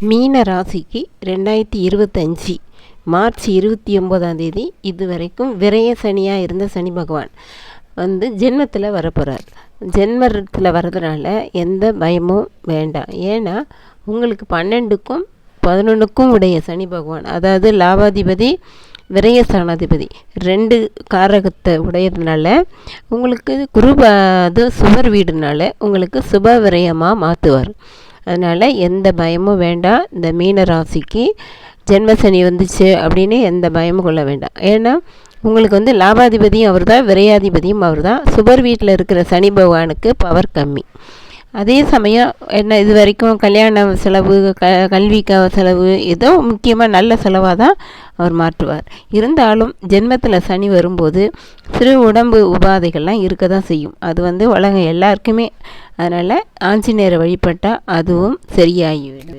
மீன ராசிக்கு ரெண்டாயிரத்தி இருபத்தஞ்சி மார்ச் இருபத்தி ஒம்போதாம் தேதி இது வரைக்கும் விரய சனியாக இருந்த சனி பகவான் வந்து ஜென்மத்தில் வரப்போகிறார் ஜென்மத்தில் வர்றதுனால எந்த பயமும் வேண்டாம். ஏன்னா உங்களுக்கு பன்னெண்டுக்கும் பதினொன்றுக்கும் உடைய சனி பகவான் அதாவது லாபாதிபதி விரயஸ்தானாதிபதி ரெண்டு காரகத்தை உடையதுனால உங்களுக்கு குரு அது சுவர் வீடுனால உங்களுக்கு சுப விரயமாக மாற்றுவார் அதனால் எந்த பயமும் வேண்டாம். இந்த மீன ராசிக்கு ஜென்ம சனி வந்துச்சு அப்படின்னு எந்த பயமும் கொள்ள வேண்டாம். ஏன்னா உங்களுக்கு வந்து லாபாதிபதியும் அவர் தான் விரையாதிபதியும் அவர் தான் சுபர் வீட்டில் இருக்கிற சனி பகவானுக்கு பவர் கம்மி. அதே சமயம் என்ன இது வரைக்கும் கல்யாண செலவு க கல்விக்காக செலவு ஏதோ முக்கியமாக நல்ல செலவாக தான் அவர் மாற்றுவார். இருந்தாலும் ஜென்மத்தில் சனி வரும்போது சிறு உடம்பு உபாதைகள்லாம் இருக்க தான் செய்யும். அது வந்து உலகம் எல்லாருக்குமே. அதனால் ஆஞ்சநேயரை வழிபட்டால் அதுவும் சரியாகிவிடும்.